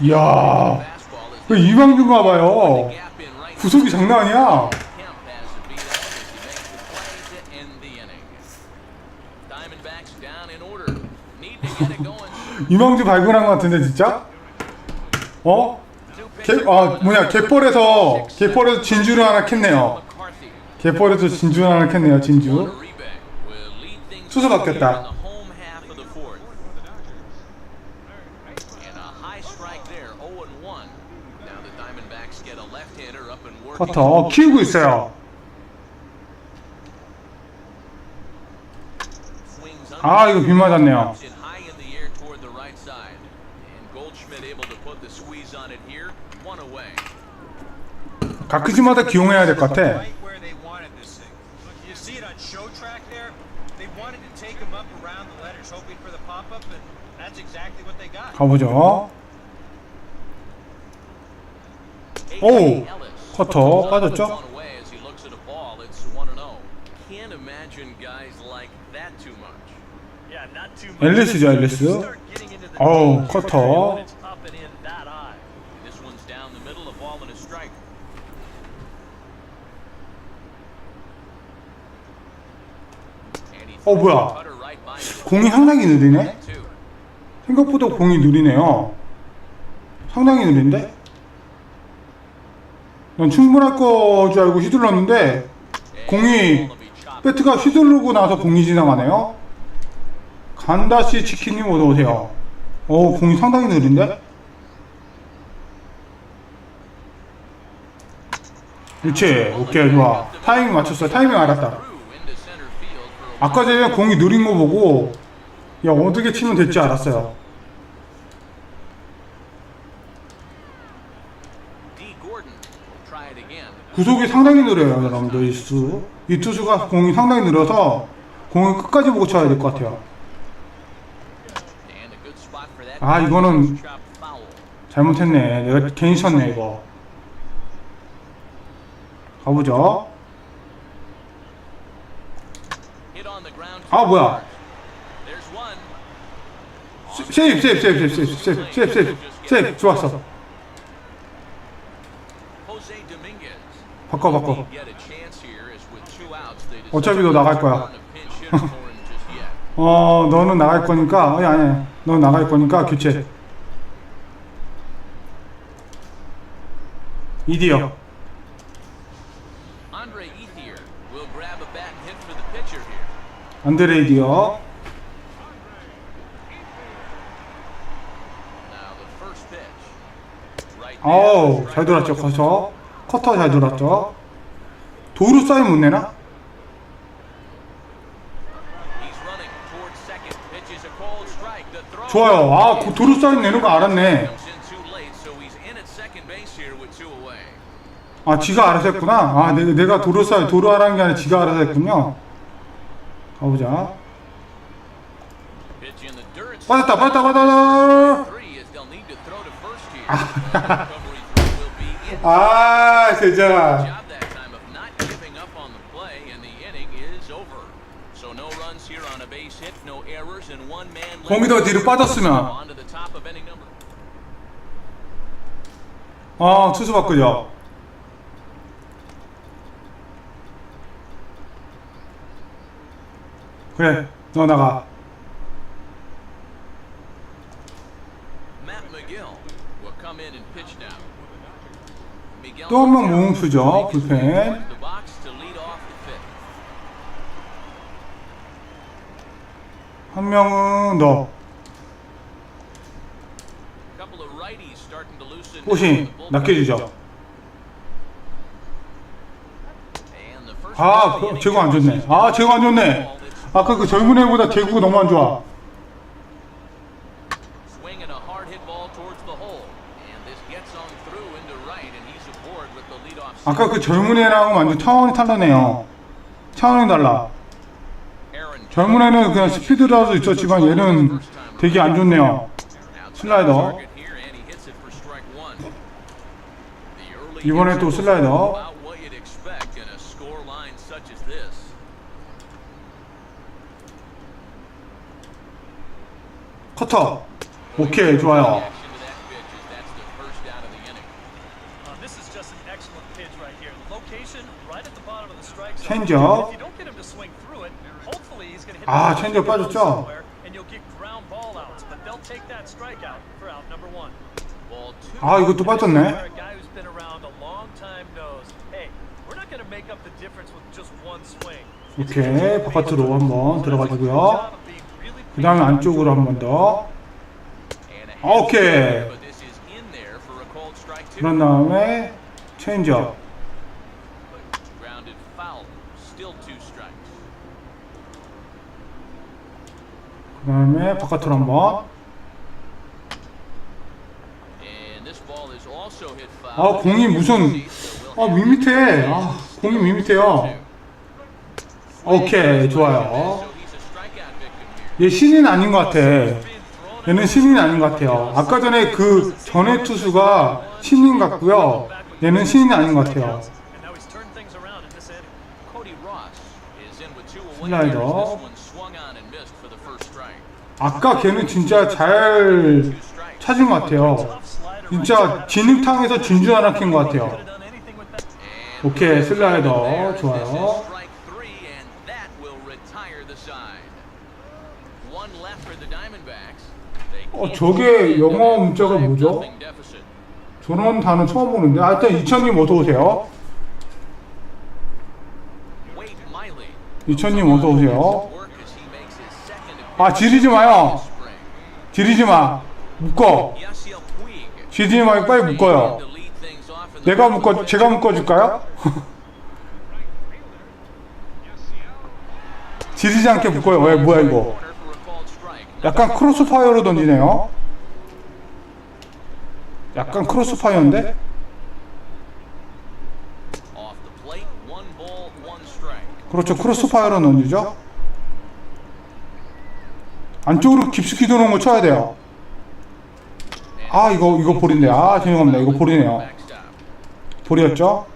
이야, 그 이방규가 봐요. 구속이 장난 아니야. 이방규 발견한 것 같은데 진짜? 어? 개, 아 뭐냐 갯벌에서 갯벌에서 진주를 하나 캤네요. 갯벌에서 진주를 하나 캤네요. 진주. 수수 바뀌었다. 어, 버터 키우고 있어요. 아 이거 빗 맞았네요. 각 크지마다 기용해야 될 것 같아. 가보죠. 오! 커터 빠졌죠? 엘리스죠 엘리스 어우 커터 어 뭐야? 공이 상당히 느리네? 생각보다 공이 느리네요. 상당히 느린데? 난 충분할 거 줄 알고 휘둘렀는데 공이 배트가 휘두르고 나서 공이 지나가네요. 간다시 치킨님 어서 오세요. 오 공이 상당히 느린데? 그렇지 오케이 좋아 타이밍 맞췄어 타이밍 알았다 아까 전에 공이 느린 거 보고 야 어떻게 치면 될지 알았어요 구속이 상당히 느려요 여러분들 이 투수 이 투수가 공이 상당히 느려서 공을 끝까지 보고 쳐야 될 것 같아요. 아, 이거는-. 잘못했네 내가 괜히 쳤네 이거 가보죠. 아 뭐야 There's one. 세- 세이프 세이프 세이프 세이프 세이프 세이프 세이프 세이프 좋았어 바꿔 바꿔. 어차피 너 나갈 거야. 어 너는 나갈 거니까 아니 아니 너는 나갈 거니까 교체. 이디어. 안드레 이디어. 어우 잘 돌았죠 거서. 커터 잘 돌았죠 도루 사인 못 내나? 좋아요 아그 도루 사인 내는 거 알았네. 아 지가 알아서 했구나 아 내가, 내가 도루 사인 도루 하라는 게 아니라 지가 알아서 했군요 가보자. 빠졌다 빠졌다 빠졌다 Three 아 진짜 공이 더 뒤로 빠졌으면. 아 투수 바꾸죠. 그래 너 나가. 또 한번 몸수죠 불펜. 한 명은 너 호시 낚여주죠. 아 제구 안 좋네. 아 제구 안 좋네. 아까 그 젊은 애보다 제구가 너무 안 좋아. 아까 그 젊은 애랑은 완전 차원이 다르네요 차원이 달라 젊은 애는 그냥 스피드라도 있었지만 얘는 되게 안 좋네요 슬라이더 이번에 또 슬라이더. 커터 오케이 좋아요 체인지업. 아, 체인지업 빠졌죠? 아 이것도 빠졌네. 오케이 바깥으로 한번 들어가지고요. 그 다음에 안쪽으로 한 번 더. 오케이. 그런 다음에 체인지업. 그 다음에 바깥으로 한번. 아. 공이 무슨 아 밋밋해. 아 공이 밋밋해요. 오케이 좋아요. 얘 신인 아닌 것 같아. 얘는 신인 아닌 것 같아요. 아까 전에 그 전에 투수가 신인 같고요. 얘는 신인 아닌 것 같아요. Turned 아까 걔는 진짜 잘. 찾은 것 같아요. 진짜. 진흙탕에서 진주 하나 캔 것 같아요. 오케이, 슬라이더. 좋아요. 어, 저게 영어 문자가 뭐죠? 5-0 deficit. 저런 단어 처음 보는데. 하여튼 이천님 어서 오세요. Wade Miley 이천님 어서 오세요. 아 지리지 마요. 지리지 마. 묶어. 지리지 말고 빨리 묶어요. 내가 묶어 제가 묶어줄까요? 지리지 않게 묶어요. 왜 뭐야 이거? 약간 크로스파이어로 던지네요. 약간 크로스파이어인데? 그렇죠. 크로스파이어로 던지죠. 안쪽으로 깊숙이 들어오는 거 쳐야 돼요. 아 이거 이거 볼인데. 아 죄송합니다. 이거 볼이네요. 볼이었죠?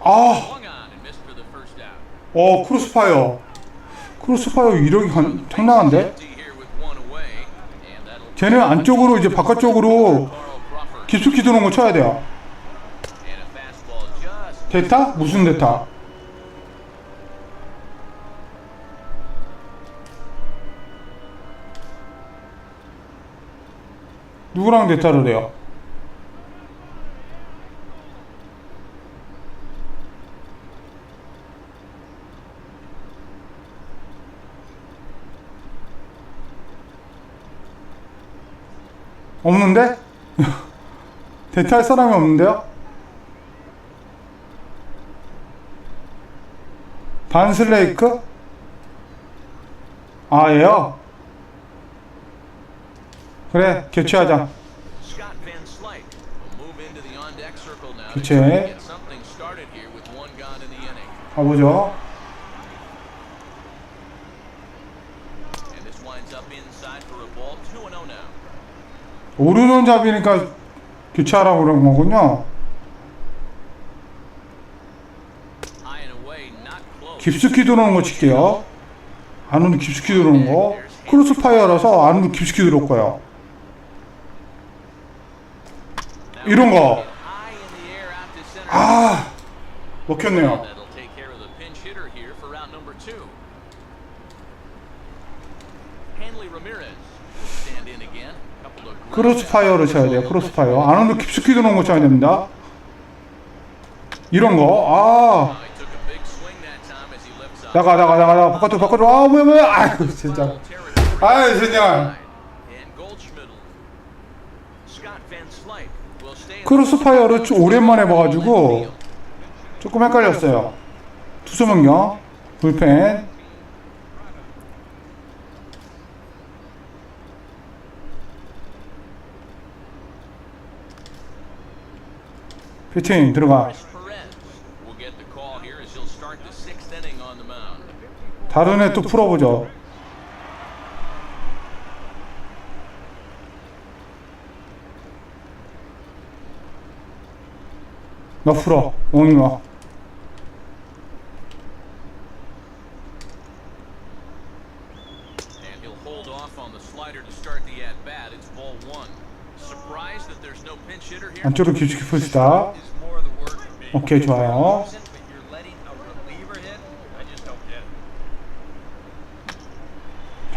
아. 어 크로스파이어. 크로스파이어 이력이 간- that'll 쟤는 안쪽으로 이제 바깥쪽으로. 깊숙이 들어오는 거 쳐야 돼요. 대타? 무슨 대타? 누구랑 대타를 해요? 없는데? 대타할 사람이 없는데요? 반슬레이크? 아, 얘요? 그래, 교체하자. 교체. 가보죠. And this winds up inside for a ball, 2 and 0 now. 오르는 잡이니까 교체하라고 그런 거군요. 깊숙이 들어오는 거 칠게요. 안으로 깊숙이 들어오는 거. 크로스파이어라서 안으로 깊숙이 들어올 거예요. 이런 거. 아, 먹혔네요. 크로스파이어를 쳐야 돼요. 크로스파이어. 안으로 깊숙이 들어오는 거 쳐야 됩니다. 이런 거. 아, 나가, 나가, 나가, 나가. 바깥으로, 바깥으로. 아, 뭐야, 뭐야. 아이고, 진짜. 아이, 진짜. 크로스파이어를 좀 오랜만에 봐가지고 조금 헷갈렸어요. 투수 변경, 불펜. 피팅 들어가. 다른 애 또 풀어보죠. 너 풀어. 옹이 와. 안쪽으로 for me. 오케이, 좋아요.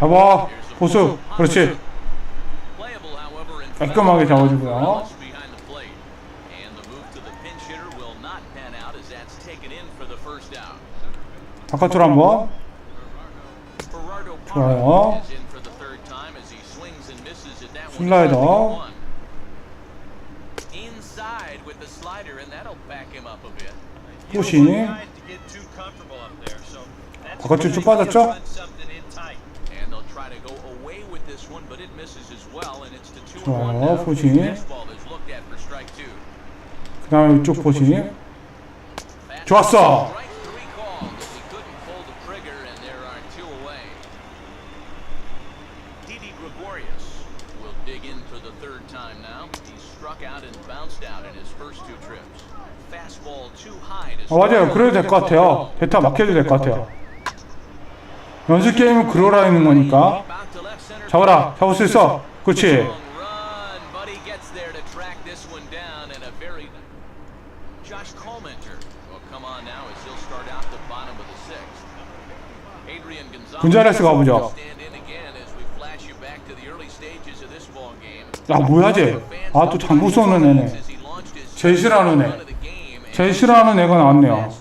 잡아. 보수. 그렇지. 깔끔하게 잡아주고요. 바깥으로 한번. 좋아요. 슬라이더. slider, and that'll back strike two. 그 다음에 이쪽 보시. Fastball 좋았어. 아, 맞아요. 그래도 될 것 같아요. 대타 막혀도 될 것 같아요. 연습 게임은 그러라 있는 거니까. 잡아라. 잡을 수 있어. 그렇지. 군자레스 game. 야, 뭐야, 쟤. 아, 또 장구 쏘는 애네. 제일 싫어하는 애. 제일 싫어하는 애가 나왔네요.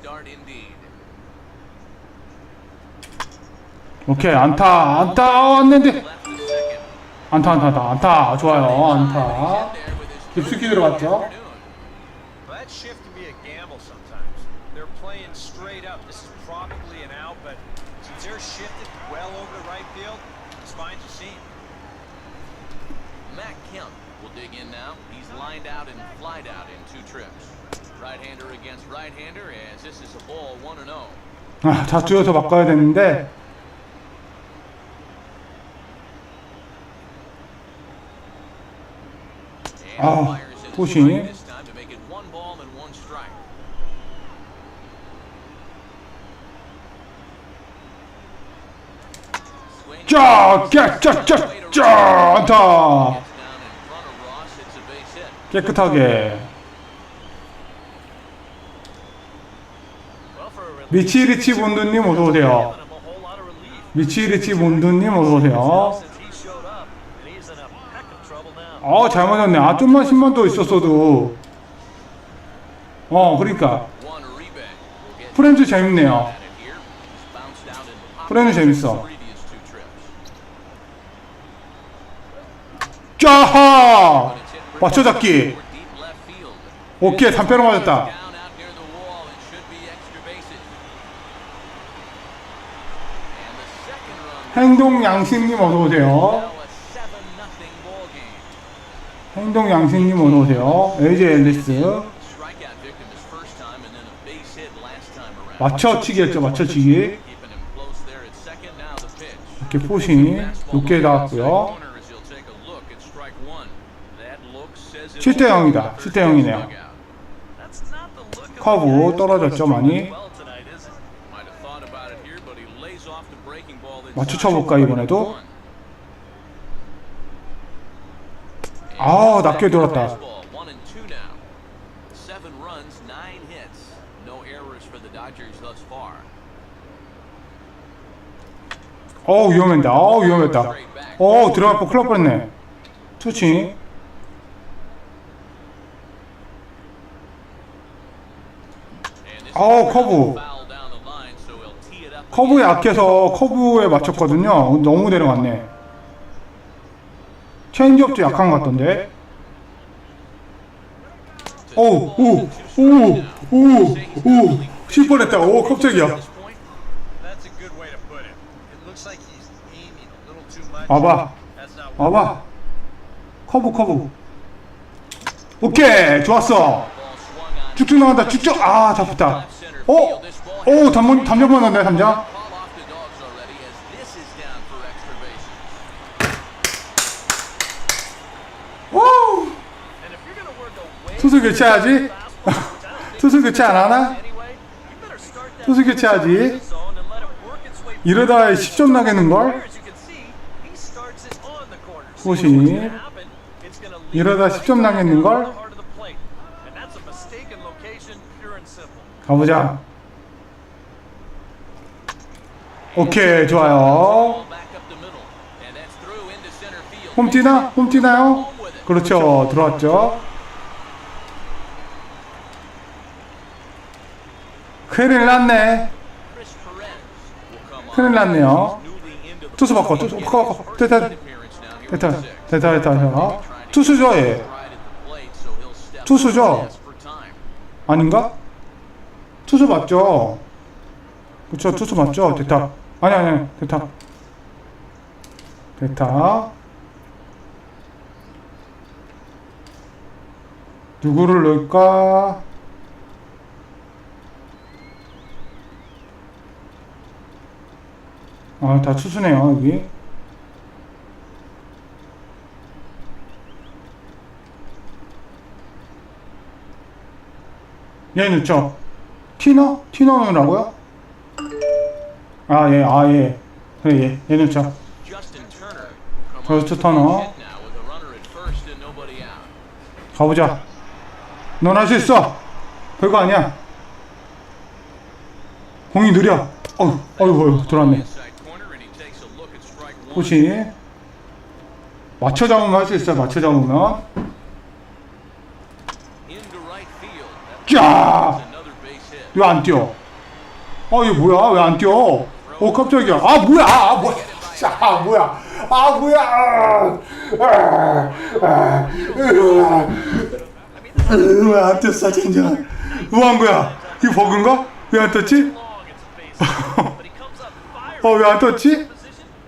오케이. 안타. 안타. 아, 왔는데. 안타, 안타, 안타. 안타. 좋아요. 안타. 깊숙이 들어갔죠. 아, 자주여서 바꿔야 되는데. Ah, pushing. strike this time to make it one 미치 리치 본드님 어서 오세요. relief. 미치 리치 본드님 어서 오세요. 어, 잘 맞았네. 아, 좀만 10만 더 있었어도. 어, 그러니까. 프렌즈 재밌네요. 프렌즈 재밌어. 짜하! 맞춰잡기. 오케이, 담벼락 맞았다. 행동 양심님 어서 오세요. now a 7 nothing ball game. 행동 양심님 어서 오세요. 에이제 앨리스. Strikeout victim his first time and then a base hit last time around. 맞춰치기. 이렇게 포싱 높게 나왔고요. Corner as he'll take a look at strike one. That look says it 7대 all. 0이다. 7대 0이네요. That's not the look of 커브 떨어졌죠, 많이. 맞춰 쳐볼까, 이번에도? 아, 낮게 돌았다. 어, 위험했다. 어, 위험했다. 어, 큰일 날 뻔했네. Oh, is 커브. 커브에. 약해서 커브에 맞췄거든요. 너무 내려갔네. 체인지업도 약한 것 같던데. 오, 오, 오, 오, 오. 칠 뻔했다. 오, 깜짝이야. 와봐. 와봐. 커브, 커브. 오케이. 좋았어. 쭉쭉 나간다. 쭉쭉. 아, 잡혔다. 어? 오, 담장, 담장 맞았네, 담장. 오! 투수 교체하지? 투수 교체 안 하나? 투수 교체하지. 이러다 10점 나겠는걸? As you can see, he starts it on the corner. 호시. 이러다 10점 나겠는걸? Heart of the 오케이, 좋아요. Ball back up the middle, and that's through into center field. 홈 뛰나? 홈 뛰나요? 그렇죠. 들어왔죠. 큰일 났네. 큰일 났네요. 투수 바꿔, 투수 바꿔, 바꿔. 됐다, 됐다. 됐다, 됐다, 됐다. 투수죠, 얘. 투수죠? 아닌가? 투수 맞죠? 그쵸, 투수 맞죠? 됐다. 아니, 아니, 됐다. 됐다. 누구를 넣을까? 아, 다 투수네요, 여기. 얘 넣죠? 티너? 티너 넣으라고요? 아, 예, 아, 예. 그래, 예. 얘 넣죠. Justin Turner will come on 저스트 터너. 가보자. 넌 할 수 있어. 별거 아니야. 공이 느려. 어휴, 어휴, 어휴, 들어왔네. 혹시 맞춰 잡으면 할 수 있어. 맞춰 잡으면. 야! 왜 안 뛰어? 아, 이거 뭐야? 왜 안 뛰어? 어, 깜짝이야. 아, 뭐야? 아, 뭐야? 자, 아, 뭐야? 아, 뭐야? 아, 아, 아, 왜안 뛰었어, 진짜? 뭐한 거야? 이거 버그인가? 왜 안 떴지? 어, 왜 안 떴지?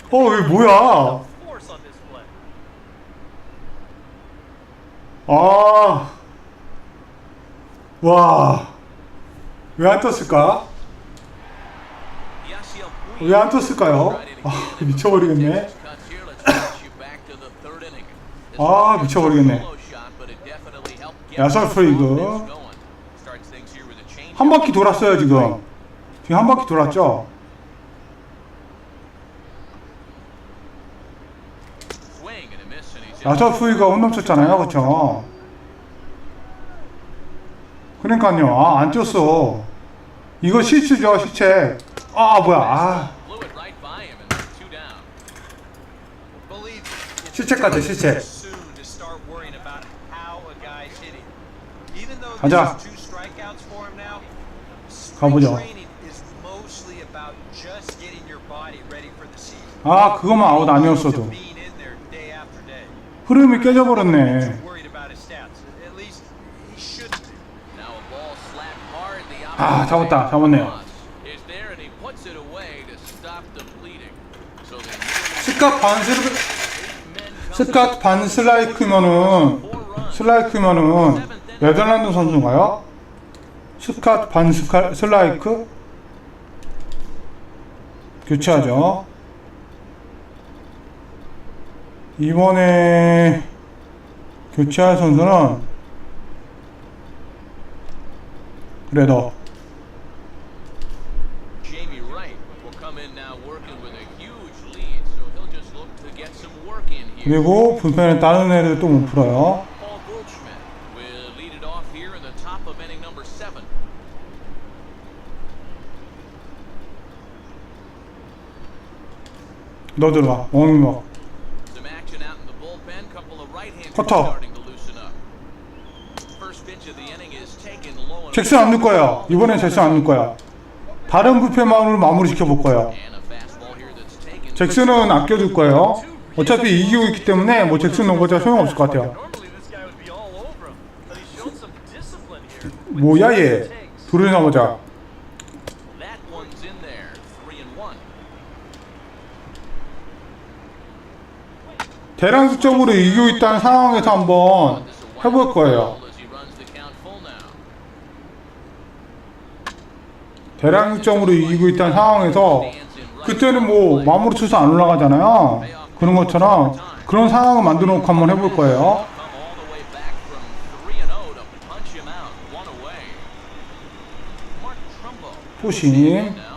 어, 왜 뭐야? 아, 와, 왜 안 떴을까? 왜 안 떴을까요? 아. 미쳐버리겠네. 아, 미쳐버리겠네. 야설 프리그. 한 바퀴 돌았어요, 지금. 지금 한 바퀴 돌았죠? 야설 후이가 홈런 쳤잖아요, 그쵸? 그러니까요, 아, 안 뛰었어. 이거 실수죠, 실책. 아, 뭐야, 아. 실책 같아, though 가자. 가보자. 아, 그거만 아웃 아니었어도. 흐름이 깨져버렸네. 아, 잡았다. 잡았네요. 스캇 반슬, 스캇 반슬라이크면은, 슬라이크면은, 네덜란드 선수인가요? 스캇 반 스카, 슬라이크? 교체하죠. 이번에 교체할 선수는 그래도 그리고 불펜에 다른 애를 또 못 풀어요. 너 of right-handers 커터. 잭슨 안 넣을 거야. 이번엔 잭슨 안 넣을 거야. 다른 불펜만으로 마무리 시켜 볼 거야. and a fastball here that's taken. 잭슨은 아껴둘 거예요. 어차피 이기고 있기 때문에 뭐 잭슨 넣어보자 소용없을 것 같아요. 뭐야 얘. 둘을 and one. 대량 수적으로 이기고 있다는 상황에서 한번 해볼 거예요. 대량수적으로 이기고 있다는 상황에서 그때는 뭐 마무리 쳐서 안 올라가잖아요. 그런 것처럼 그런 상황을 만들어 놓고 한번 해볼 거예요. Now.